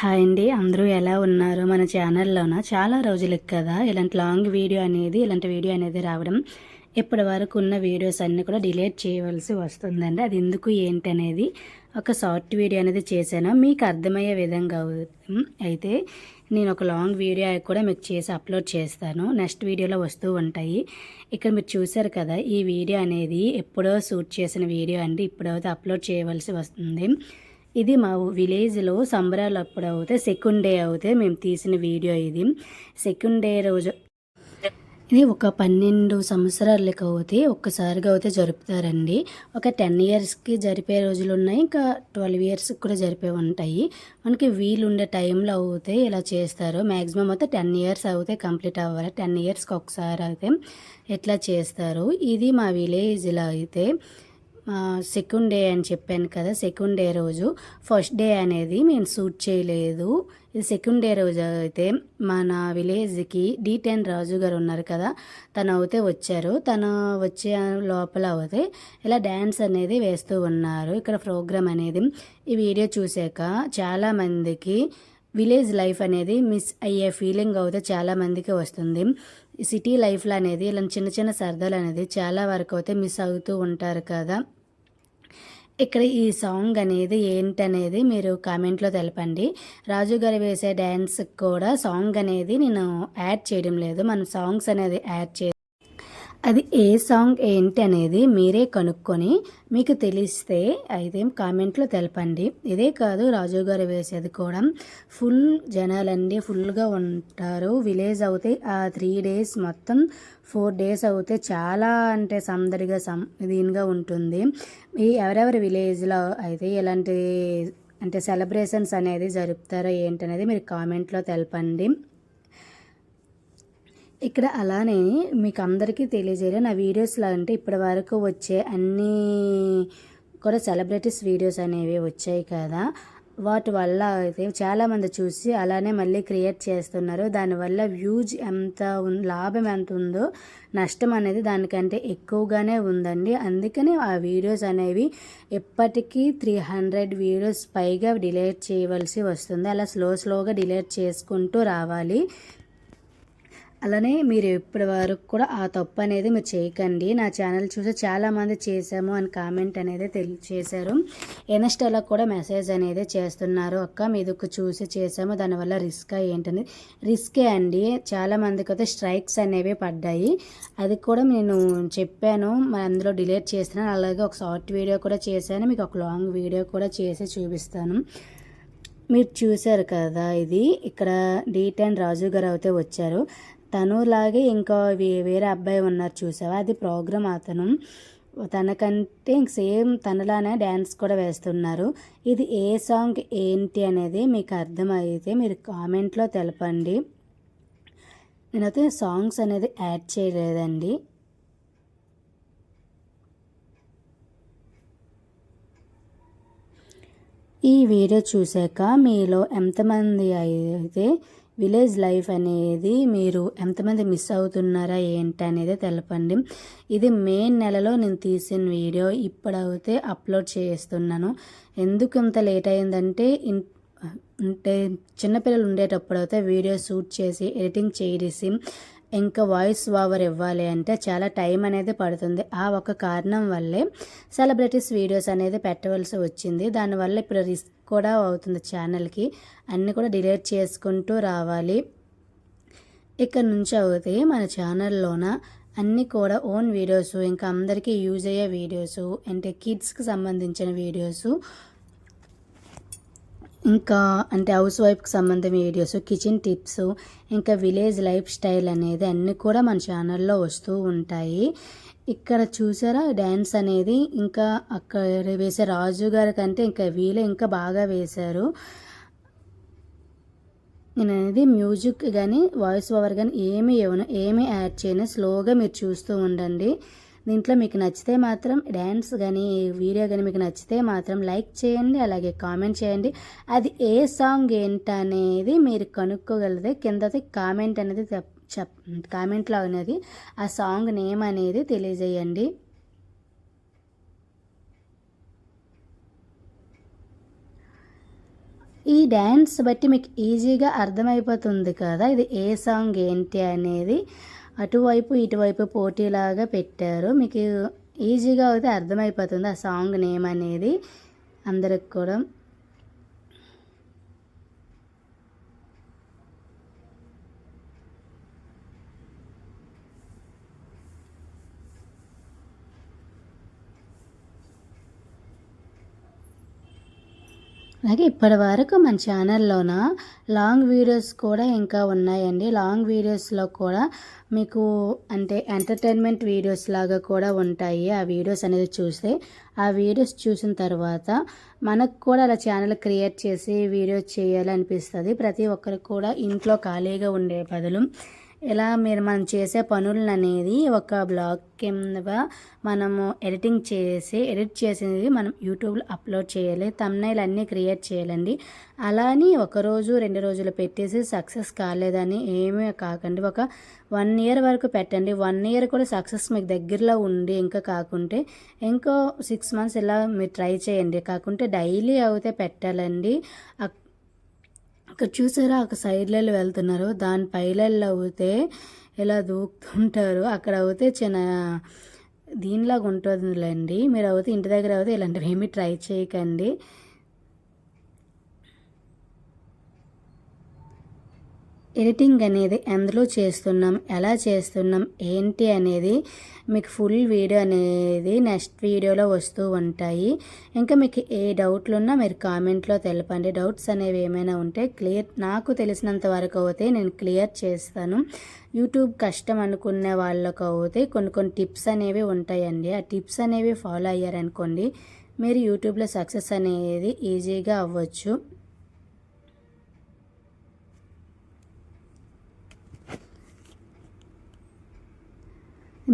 Hi అండి. అందరూ ఎలా ఉన్నారు? మన ఛానల్లోన? చాలా రోజులకి కదా. ఇలాంటి లాంగ్ వీడియో అనేది ఇలాంటి వీడియో అనేది రావడం ఇప్పటి వరకు ఉన్న వీడియోస్ అన్నీ కూడా డిలీట్ చేయవలసి వస్తుందండి. అది ఎందుకు ఏంటి అనేది ఒక షార్ట్ వీడియో అనేది చేశాను. మీకు అర్థమయ్యే విధంగా అయితే నేను ఒక లాంగ్ వీడియో కూడా మీకు చేసి అప్లోడ్ చేస్తాను. నెక్స్ట్ వీడియోలో వస్తూ ఉంటాయి. ఇక్కడ మీరు చూసారు కదా ఈ వీడియో అనేది ఎప్పుడో షూట్ చేసిన వీడియో అండి. ఇప్పుడైతే అప్లోడ్ చేయవలసి వస్తుంది. ఇది మా విలేజ్లో సంబరాలు అప్పుడు అవుతే సెకండ్ డే అవుతే మేము తీసిన వీడియో ఇది. సెకండ్ డే రోజు. ఇది ఒక పన్నెండు సంవత్సరాలకి అవుతే ఒక్కసారిగా అయితే జరుపుతారండి. ఒక టెన్ ఇయర్స్కి జరిపే రోజులు ఉన్నాయి ఇంకా ట్వెల్వ్ ఇయర్స్కి కూడా జరిపే ఉంటాయి. మనకి వీలు ఉండే టైంలో అవుతే ఇలా చేస్తారు మ్యాక్సిమం అయితే టెన్ ఇయర్స్ అవుతే కంప్లీట్ అవ్వాలి. టెన్ ఇయర్స్కి ఒకసారి అయితే ఎట్లా చేస్తారు ఇది మా విలేజ్లో అయితే సెకండ్ డే అని చెప్పాను కదా సెకండ్ డే రోజు. ఫస్ట్ డే అనేది మేము షూట్ చేయలేదు. ఇది సెకండ్ డే రోజు అయితే మన విలేజ్కి డి టెన్ రాజు గారు ఉన్నారు కదా తను అయితే వచ్చారు. తను వచ్చే లోపల అయితే ఇలా డ్యాన్స్ అనేది వేస్తూ ఉన్నారు. ఇక్కడ ప్రోగ్రామ్ అనేది ఈ వీడియో చూసాక చాలామందికి విలేజ్ లైఫ్ అనేది మిస్ అయ్యే ఫీలింగ్ అయితే చాలామందికి వస్తుంది. సిటీ లైఫ్లో అనేది ఇలా చిన్న చిన్న సరదాలు అనేది చాలా వరకు అయితే మిస్ అవుతూ ఉంటారు కదా. ఇక్కడ ఈ సాంగ్ అనేది ఏంటనేది మీరు కామెంట్లో తెలపండి. రాజు గారు వేసే డ్యాన్స్ కూడా సాంగ్ అనేది నేను యాడ్ చేయడం లేదు. మనం సాంగ్స్ అనేది యాడ్ చే అది ఏ సాంగ్ ఏంటి అనేది మీరే కనుక్కొని మీకు తెలిస్తే అయితే కామెంట్లో తెలపండి. ఇదే కాదు రాజు గారు వేసేది కూడా. ఫుల్ జనాలండి ఫుల్గా ఉంటారు. విలేజ్ అవుతే ఆ త్రీ డేస్ మొత్తం ఫోర్ డేస్ అవుతే చాలా అంటే సందడిగా సం దీనిగా ఉంటుంది. ఈ ఎవరెవరి విలేజ్లో అయితే ఇలాంటి అంటే సెలబ్రేషన్స్ అనేది జరుపుతారో ఏంటనేది మీరు కామెంట్లో తెలపండి. ఇక్కడ అలానే మీకు అందరికీ తెలియజేయాలి నా వీడియోస్లో అంటే ఇప్పటి వరకు వచ్చే అన్నీ కూడా సెలబ్రిటీస్ వీడియోస్ అనేవి వచ్చాయి కదా. వాటి వల్ల అయితే చాలామంది చూసి అలానే మళ్ళీ క్రియేట్ చేస్తున్నారు. దానివల్ల వ్యూజ్ ఎంత లాభం ఎంత ఉందో నష్టం అనేది దానికంటే ఎక్కువగానే ఉందండి. అందుకని ఆ వీడియోస్ అనేవి ఎప్పటికీ త్రీ హండ్రెడ్ వీడియోస్ పైగా డిలేట్ చేయవలసి వస్తుంది. అలా స్లో స్లోగా డిలేట్ చేసుకుంటూ రావాలి. అలానే మీరు ఇప్పటి వరకు కూడా ఆ తప్పు అనేది మీరు చేయకండి. నా ఛానల్ చూసి చాలామంది చేశాము అని కామెంట్ అనేది తెలి చేశారు. ఇన్స్టాలో కూడా మెసేజ్ అనేది చేస్తున్నారు. అక్క మీదకు చూసి చేసాము దానివల్ల రిస్క్ ఏంటని? రిస్కే అండి. చాలామందికి అయితే స్ట్రైక్స్ అనేవి పడ్డాయి. అది కూడా నేను చెప్పాను. అందులో డిలీట్ చేస్తున్నాను. అలాగే ఒక షార్ట్ వీడియో కూడా చేశాను. మీకు ఒక లాంగ్ వీడియో కూడా చేసి చూపిస్తాను. మీరు చూశారు కదా ఇది. ఇక్కడ డీ టెన్ రాజు గారు అయితే వచ్చారు. తనులాగే ఇంకా వేరే అబ్బాయి ఉన్నారు చూసావా? అది ప్రోగ్రామ్ అతను. తనకంటే సేమ్ తనలానే డ్యాన్స్ కూడా వేస్తున్నారు. ఇది ఏ సాంగ్ ఏంటి అనేది మీకు అర్థమైతే మీరు కామెంట్లో తెలపండి. నేనైతే సాంగ్స్ అనేది యాడ్ చేయలేదండి. ఈ వీడియో చూశాక మీలో ఎంతమంది అయితే విలేజ్ లైఫ్ అనేది మీరు ఎంతమంది మిస్ అవుతున్నారా ఏంటి అనేది తెలపండి. ఇది మే నెలలో నేను తీసిన వీడియో. ఇప్పుడైతే అప్లోడ్ చేస్తున్నాను. ఎందుకు ఇంత లేట్ అయిందంటే అంటే చిన్నపిల్లలు ఉండేటప్పుడు అయితే వీడియో షూట్ చేసి ఎడిటింగ్ చేసి ఇంకా వాయిస్ ఓవర్ ఇవ్వాలి అంటే చాలా టైం అనేది పడుతుంది. ఆ ఒక కారణం వల్లే సెలబ్రిటీస్ వీడియోస్ అనేది పెట్టవలసి వచ్చింది. దానివల్ల ఇప్పుడు రిస్క్ కూడా అవుతుంది ఛానల్కి. అన్నీ కూడా డిలీట్ చేసుకుంటూ రావాలి. ఇక్కడ నుంచి అవుతే మన ఛానల్లోన అన్నీ కూడా ఓన్ వీడియోస్ ఇంకా అందరికీ యూజ్ అయ్యే వీడియోస్ అంటే కిడ్స్కి సంబంధించిన వీడియోస్ ఇంకా అంటే హౌస్ వైఫ్కి సంబంధం వీడియోస్ కిచెన్ టిప్స్ ఇంకా విలేజ్ లైఫ్ స్టైల్ అనేది అన్నీ కూడా మన ఛానల్లో వస్తూ ఉంటాయి. ఇక్కడ చూసారా? డ్యాన్స్ అనేది ఇంకా అక్కడ వేసే రాజు గారి కంటే ఇంకా వీళ్ళే ఇంకా బాగా వేశారు. నేను అనేది మ్యూజిక్ కానీ వాయిస్ ఓవర్ కానీ ఏమి ఇవ్వను ఏమి యాడ్ చేయను స్లోగా మీరు చూస్తూ ఉండండి. దీంట్లో మీకు నచ్చితే మాత్రం డ్యాన్స్ కానీ వీడియో కానీ మీకు నచ్చితే మాత్రం లైక్ చేయండి అలాగే కామెంట్ చేయండి. అది ఏ సాంగ్ ఏంటనేది మీరు కనుక్కోగలిగితే కింద కామెంట్ అనేది చెప్ కామెంట్లో అనేది ఆ సాంగ్ నేమ్ అనేది తెలియజేయండి. ఈ డ్యాన్స్ బట్టి మీకు ఈజీగా అర్థమైపోతుంది కదా ఇది ఏ సాంగ్ ఏంటి అనేది. అటువైపు ఇటువైపు పోటీలాగా పెట్టారు. మీకు ఈజీగా అయితే అర్థమైపోతుంది ఆ సాంగ్ నేమ్ అనేది. అందరికి కూడా అలాగే ఇప్పటి వరకు మన ఛానల్లోన లాంగ్ వీడియోస్ కూడా ఇంకా ఉన్నాయండి. లాంగ్ వీడియోస్లో కూడా మీకు అంటే ఎంటర్టైన్మెంట్ వీడియోస్ లాగా కూడా ఉంటాయి. ఆ వీడియోస్ అనేది చూస్తే ఆ వీడియోస్ చూసిన తర్వాత మనకు కూడా అలా ఛానల్ క్రియేట్ చేసి వీడియోస్ చేయాలనిపిస్తుంది. ప్రతి ఒక్కరికి కూడా ఇంట్లో ఖాళీగా ఉండే బదులు ఇలా మీరు మనం చేసే పనులను అనేది ఒక బ్లాగ్ కింద మనము ఎడిటింగ్ చేసి ఎడిట్ చేసేది మనం యూట్యూబ్లో అప్లోడ్ చేయాలి తమ్నైల్ అన్నీ క్రియేట్ చేయాలండి. అలాని ఒకరోజు రెండు రోజులు పెట్టేసి సక్సెస్ కాలేదని ఏమీ కాకండి. ఒక వన్ ఇయర్ వరకు పెట్టండి. వన్ ఇయర్ కూడా సక్సెస్ మీకు దగ్గరలో ఉండి ఇంకా కాకుంటే ఇంకో సిక్స్ మంత్స్ ఇలా మీరు ట్రై చేయండి. కాకుంటే డైలీ అయితే పెట్టాలండి. ఇక్కడ చూసారా? ఒక సైడ్లలో వెళ్తున్నారు. దాని పైలల్లో అవుతే ఇలా దూకుతుంటారు? అక్కడ అవుతే చిన్న దీనిలాగా ఉంటుందిలేండి. మీరు అవుతే ఇంటి దగ్గర అవుతే ఇలాంటివి ఏమీ ట్రై చేయకండి. ఎడిటింగ్ అనేది ఎందులో చేస్తున్నాం. ఎలా చేస్తున్నాం? ఏంటి అనేది మీకు ఫుల్ వీడియో అనేది నెక్స్ట్ వీడియోలో వస్తూ ఉంటాయి. ఇంకా మీకు ఏ డౌట్లు ఉన్నా మీరు కామెంట్లో తెలపండి. డౌట్స్ అనేవి ఏమైనా ఉంటే క్లియర్ నాకు తెలిసినంత వరకు అయితే నేను క్లియర్ చేస్తాను. యూట్యూబ్ కష్టం అనుకునే వాళ్ళకు అయితే కొన్ని కొన్ని టిప్స్ అనేవి ఉంటాయండి. ఆ టిప్స్ అనేవి ఫాలో అయ్యారనుకోండి మీరు యూట్యూబ్లో సక్సెస్ అనేది ఈజీగా అవ్వచ్చు.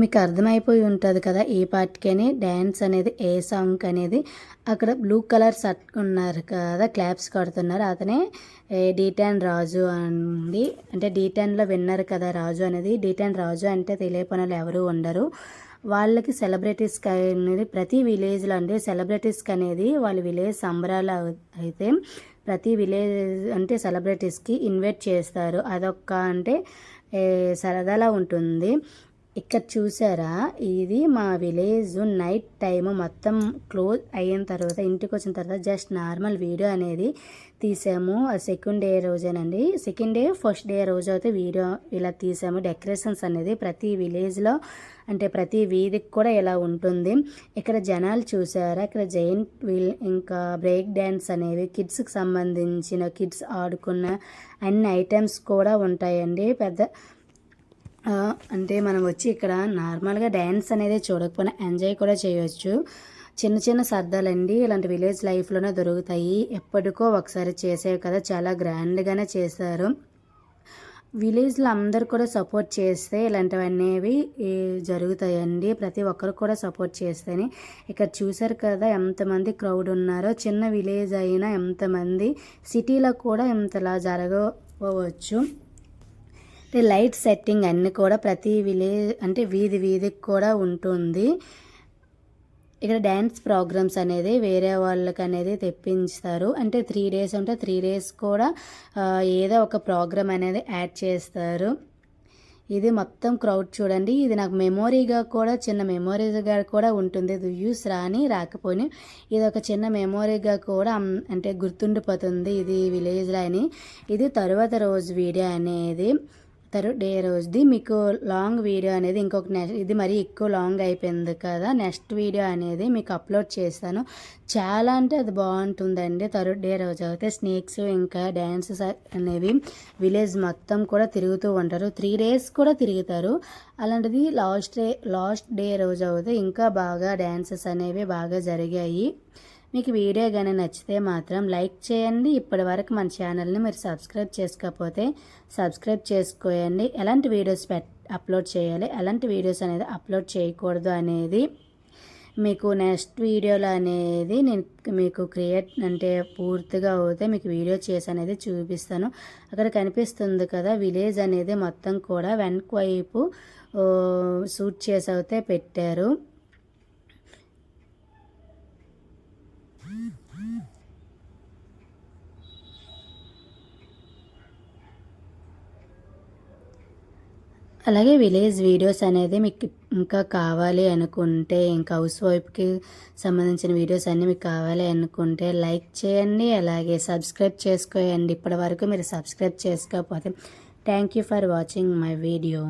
మీకు అర్థమైపోయి ఉంటుంది కదా ఏ పార్ట్కని డ్యాన్స్ అనేది ఏ సాంగ్ అనేది. అక్కడ బ్లూ కలర్ షర్ట్ ఉన్నారు కదా క్లాప్స్ కడుతున్నారు. అతనే డీటెన్ రాజు అండి అంటే డీటెన్లో విన్నారు కదా రాజు అనేది. డీటెన్ రాజు అంటే తెలియపనులు ఎవరు ఉండరు. వాళ్ళకి సెలబ్రిటీస్కి అనేది ప్రతి విలేజ్లో అంటే సెలబ్రిటీస్కి అనేది వాళ్ళ విలేజ్ సంబరాలు అయితే ప్రతి విలేజ్ అంటే సెలబ్రిటీస్కి ఇన్వైట్ చేస్తారు. అదొక్క అంటే సరదాలా ఉంటుంది. ఇక్కడ చూసారా? ఇది మా విలేజ్ నైట్ టైం మొత్తం క్లోజ్ అయిన తర్వాత ఇంటికి వచ్చిన తర్వాత జస్ట్ నార్మల్ వీడియో అనేది తీసాము. సెకండ్ డే రోజేనండి. సెకండ్ డే ఫస్ట్ డే రోజు అయితే వీడియో ఇలా తీసాము. డెకరేషన్స్ అనేది ప్రతి విలేజ్లో అంటే ప్రతి వీధికి కూడా ఇలా ఉంటుంది. ఇక్కడ జనాలు చూసారా? ఇక్కడ జైంట్ వీల్ ఇంకా బ్రేక్ డ్యాన్స్ అనేవి కిడ్స్కి సంబంధించిన కిడ్స్ ఆడుకున్న అన్ని ఐటమ్స్ కూడా ఉంటాయండి. పెద్ద అంటే మనం వచ్చి ఇక్కడ నార్మల్గా డ్యాన్స్ అనేది చూడకపోయినా ఎంజాయ్ కూడా చేయవచ్చు చిన్న చిన్న సర్దాలండి. ఇలాంటి విలేజ్ లైఫ్లోనే దొరుకుతాయి. ఎప్పటికో ఒకసారి చేసేవి కదా చాలా గ్రాండ్గానే చేశారు విలేజ్లో అందరు కూడా సపోర్ట్ చేస్తే ఇలాంటివన్నీ జరుగుతాయండి. ప్రతి ఒక్కరు కూడా సపోర్ట్ చేస్తేనే. ఇక్కడ చూసారు కదా ఎంతమంది క్రౌడ్ ఉన్నారో. చిన్న విలేజ్ అయినా ఎంతమంది సిటీలో కూడా ఇంతలా జరగవచ్చు. అంటే లైట్ సెట్టింగ్ అన్నీ కూడా ప్రతి విలేజ్ అంటే వీధి వీధికి కూడా ఉంటుంది. ఇక్కడ డ్యాన్స్ ప్రోగ్రామ్స్ అనేది వేరే వాళ్ళకి అనేది తెప్పించుతారు. అంటే త్రీ డేస్ ఉంటే త్రీ డేస్ కూడా ఏదో ఒక ప్రోగ్రామ్ అనేది యాడ్ చేస్తారు. ఇది మొత్తం క్రౌడ్ చూడండి. ఇది నాకు మెమొరీగా కూడా చిన్న మెమొరీగా కూడా ఉంటుంది. వ్యూస్ రాని రాకపోయి ఇది ఒక చిన్న మెమొరీగా కూడా అంటే గుర్తుండిపోతుంది. ఇది విలేజ్ అని ఇది తరువాత రోజు వీడియో అనేది. థర్డ్ డే రోజుది. మీకు లాంగ్ వీడియో అనేది ఇంకొక నెక్స్ట్ ఇది మరీ ఎక్కువ లాంగ్ అయిపోయింది కదా. నెక్స్ట్ వీడియో అనేది మీకు అప్లోడ్ చేస్తాను. చాలా అంటే అది బాగుంటుందండి. థర్డ్ డే రోజు అయితే స్నేక్స్ ఇంకా డ్యాన్సెస్ అనేవి విలేజ్ మొత్తం కూడా తిరుగుతూ ఉంటారు. త్రీ డేస్ కూడా తిరుగుతారు. అలాంటిది లాస్ట్ డే లాస్ట్ డే రోజు అయితే ఇంకా బాగా డ్యాన్సెస్ అనేవి బాగా జరిగాయి. మీకు వీడియో కానీ నచ్చితే మాత్రం లైక్ చేయండి. ఇప్పటి వరకు మన ఛానల్ని మీరు సబ్స్క్రైబ్ చేసుకోకపోతే సబ్స్క్రైబ్ చేసుకోండి ఎలాంటి వీడియోస్ పెట్ అప్లోడ్ చేయాలి? ఎలాంటి వీడియోస్ అనేది అప్లోడ్ చేయకూడదు అనేది మీకు నెక్స్ట్ వీడియోలో అనేది నేను మీకు క్రియేట్ అంటే పూర్తిగా అవుతే మీకు వీడియో చేసి అనేది చూపిస్తాను. అక్కడ కనిపిస్తుంది కదా విలేజ్ అనేది మొత్తం కూడా వెనక వైపు షూట్ చేసి అయితే పెట్టారు. అలాగే విలేజ్ వీడియోస్ అనేది మీకు ఇంకా కావాలి అనుకుంటే ఇంకా హౌస్ వైఫ్కి సంబంధించిన వీడియోస్ అన్నీ మీకు కావాలి అనుకుంటే లైక్ చేయండి అలాగే సబ్స్క్రైబ్ చేసుకోండి ఇప్పటి వరకు మీరు సబ్స్క్రైబ్ చేసుకోకపోతే thank you for watching my video.